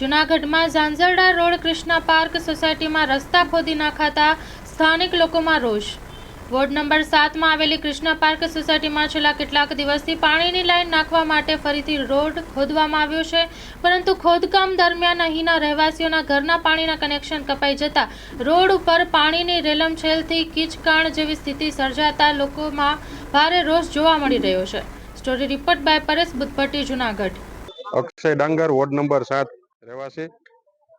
જૂનાગઢમાં Zanzarda road Krishna park સોસાયટીમાં રસ્તા ખોદી નાખાતા સ્થાનિક લોકોમાં રોષ. વોર્ડ નંબર સાતમાં આવેલી કૃષ્ણા પાર્ક સોસાયટીમાં છેલ્લા કેટલાક દિવસથી પાણીની લાઈન નાખવા માટે ફરીથી રોડ ખોદવામાં આવ્યો છે, પરંતુ ખોદકામ દરમિયાન અહીંના રહેવાસીઓના ઘરના પાણીના કનેક્શન કપાઈ જતા રોડ ઉપર પાણીની રેલમછેલથી કીચકાણ જેવી સ્થિતિ સર્જાતા લોકોમાં ભારે રોષ જોવા મળી રહ્યો છે. Story report by Paresh Budhbhatti, Junagadh. Akshay Dangar, ward number સાત. રહેવાસી.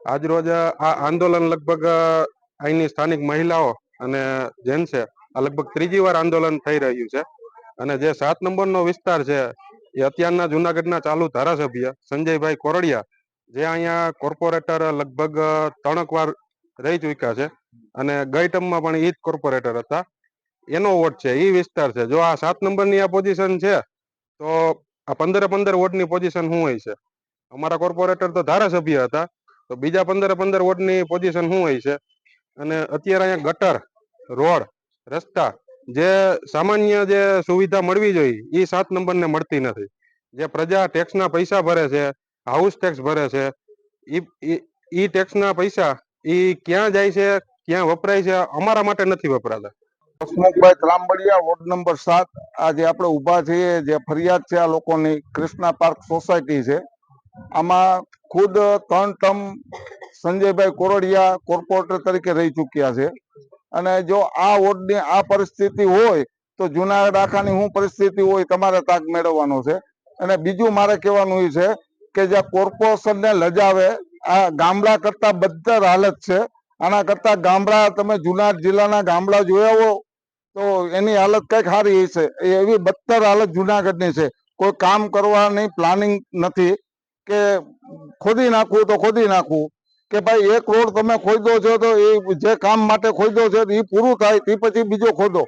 આજરોજ આ આંદોલન લગભગ અહીંની સ્થાનિક મહિલાઓ અને જેન્ટ્સે આ લગભગ ત્રીજી વાર આંદોલન થઈ રહ્યું છે. અને જે સાત નંબરનો વિસ્તાર છે, એ અત્યારના જુનાગઢના ચાલુ ધારાસભ્ય સંજયભાઈ કોરડિયા, જે અહીંયા કોર્પોરેટર લગભગ ત્રણક વાર રહી ચૂક્યા છે. અને ગઈ ટર્મમાં પણ ઈ જ કોર્પોરેટર હતા. એનો વોટ છે એ વિસ્તાર છે. જો આ સાત નંબરની આ પોઝિશન છે, તો આ પંદરે પંદર વોટની પોઝિશન શું હોય છે. અમારા કોર્પોરેટર તો ધારાસભ્ય હતા, તો બીજા પંદરે પંદર વોટની પોઝિશન શું હોય છે? અને અત્યારે અહીંયા ગટર, રોડ, રસ્તા, જે સામાન્ય જે સુવિધા મળવી જોઈએ એ સાત નંબરને મળતી નથી. જે પ્રજા ટેક્સના પૈસા ભરે છે હાઉસ ટેક્સ ભરે છે ટેક્સ ટેક્સના પૈસા એ ક્યાં જાય છે, ક્યાં વપરાય છે, અમારા માટે નથી વપરાતા. હસમુખભાઈ ત્રાંબડિયા, વોર્ડ નંબર સાત. આજે આપણે ઊભા છીએ, જે ફરિયાદ છે આ લોકોની, કૃષ્ણા પાર્ક સોસાયટી છે. આમાં ખુદ ત્રણ ટર્મ સંજયભાઈ કોરડિયા કોર્પોરેટર તરીકે રહી ચૂક્યા છે. અને જો આ વોર્ડની આ પરિસ્થિતિ હોય, તો જુનાગઢ આખાની શું પરિસ્થિતિ હોય તમારે તાક મેળવવાનો છે. અને બીજું મારે કહેવાનું એ છે કે જે કોર્પોરેશનને લજાવે, આ ગામડા કરતા બદતર હાલત છે. આના કરતા ગામડા, તમે જુનાગઢ જિલ્લાના ગામડા જોયા હો, તો એની હાલત કંઈક સારી એ એવી બદતર હાલત જુનાગઢની છે. કોઈ કામ કરવાની પ્લાનિંગ નથી. કે ખોદી નાખવું તો ખોદી નાખવું કે ભાઈ એક રોડ તમે ખોદો છો તો એ જે કામ માટે ખોદો છે એ પૂરું થાય તે પછી બીજો ખોદો.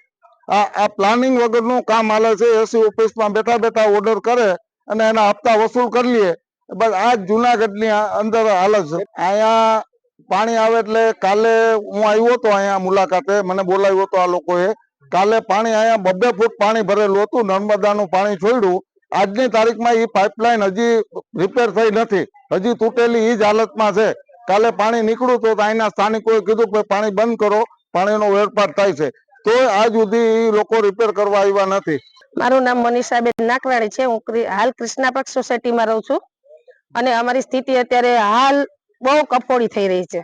આ આ પ્લાનિંગ વગરનું કામ હાલે છે, એસી ઓફિસમાં બેઠા બેઠા ઓર્ડર કરે અને એના હપ્તા વસૂલ કરી લઈએ બસ આ જુનાગઢની અંદર હાલત છે. અહીંયા પાણી આવે એટલે કાલે હું આવ્યો હતો અહીંયા મુલાકાતે, મને બોલાવ્યો હતો આ લોકોએ. કાલે પાણી અહીંયા બબે ફૂટ પાણી ભરેલું હતું, નર્મદાનું પાણી છોડ્યું. આજની તારીખમાં એ પાઇપલાઇન હજી રિપેર થઈ નથી. હજી તૂટેલી એ જ હાલતમાં છે. કાલે પાણી નીકળ્યું તો અહીંના સ્થાનિકોએ કીધું કે પાણી બંધ કરો, પાણીનો વેરપાટ થાય છે. તો આજ સુધી એ લોકો રિપેર કરવા આવ્યા નથી. મારું નામ મનીષાબેન નાકરાણી છે. હું હાલ કૃષ્ણા પાર્ક સોસાયટીમાં રહું છું. અને અમારી સ્થિતિ અત્યારે હાલ બહુ કફોડી થઈ રહી છે.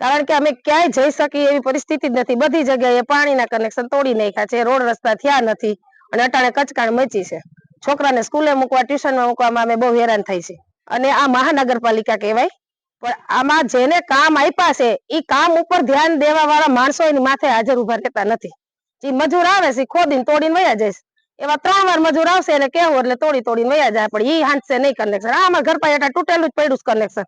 કારણ કે અમે ક્યાંય જઈ શકીએ એવી પરિસ્થિતિ જ નથી. બધી જગ્યાએ પાણીના કનેક્શન તોડી નાખ્યા છે. રોડ રસ્તા થયા નથી. અને અટાણે કચકાણ મચી છે. છોકરાને સ્કૂલે મૂકવા ટ્યુશનમાં મૂકવામાં અમે બહુ હેરાન થઈ છે. અને આ મહાનગરપાલિકા કહેવાય. પણ આમાં જેને કામ આપ્યા છે એ કામ ઉપર ધ્યાન દેવા વાળા માણસો એની માથે હાજર ઊભા રહેતા નથી. જે મજૂર આવે છે ખોદીને તોડીને વયા જાય એવા ત્રણ વાર મજૂર આવશે, એને કેવું એટલે તોડી તોડીને વયા જાય. પણ ઈ હાંચશે નહીં કનેક્શન આમાં ઘર પાસે તૂટેલું જ પડ્યું કનેક્શન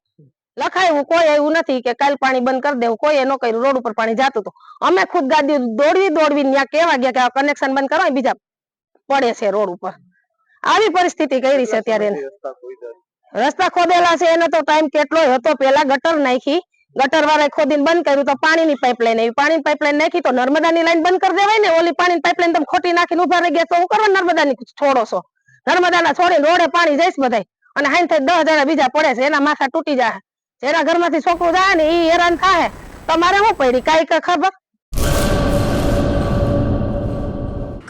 લખાયું, કોઈ એવું નથી કે કાલ પાણી બંધ કરી દેવું, કોઈ ન કર્યું, રોડ ઉપર પાણી જતું હતું. અમે ખુદ ગાડી દોડવી દોડવી ત્યાં કેવા ગયા કે કનેક્શન બંધ કરો બીજા પડે છે રોડ ઉપર. આવી પરિસ્થિતિ કરી છે અત્યારે. રસ્તા ખોદેલા છે, એનો તો ટાઈમ કેટલો હતો. પેલા ગટર નાખી, ગટર વાળા ખોદીને બંધ કર્યું તો પાણીની પાઇપલાઈન આવી. પાણીની પાઇપલાઈન નાખી તો નર્મદાની લાઈન બંધ કરી દેવાય ને. ઓલી પાણીની પાઇપલાઈન તમે ખોટી નાખીને ઊભા રહી ગયા તો હું કરવા નર્મદાની છોડો છો? નર્મદાના છોડીને રોડે પાણી જઈશ બધાય. અને હાઈન થઈ દસ જણા બીજા પડે છે, એના માથા તૂટી જાય જેના ઘરમાંથી છોકરું જાય ને એ હેરાન થાય તમારે શું પડી? કાંઈ ખબર?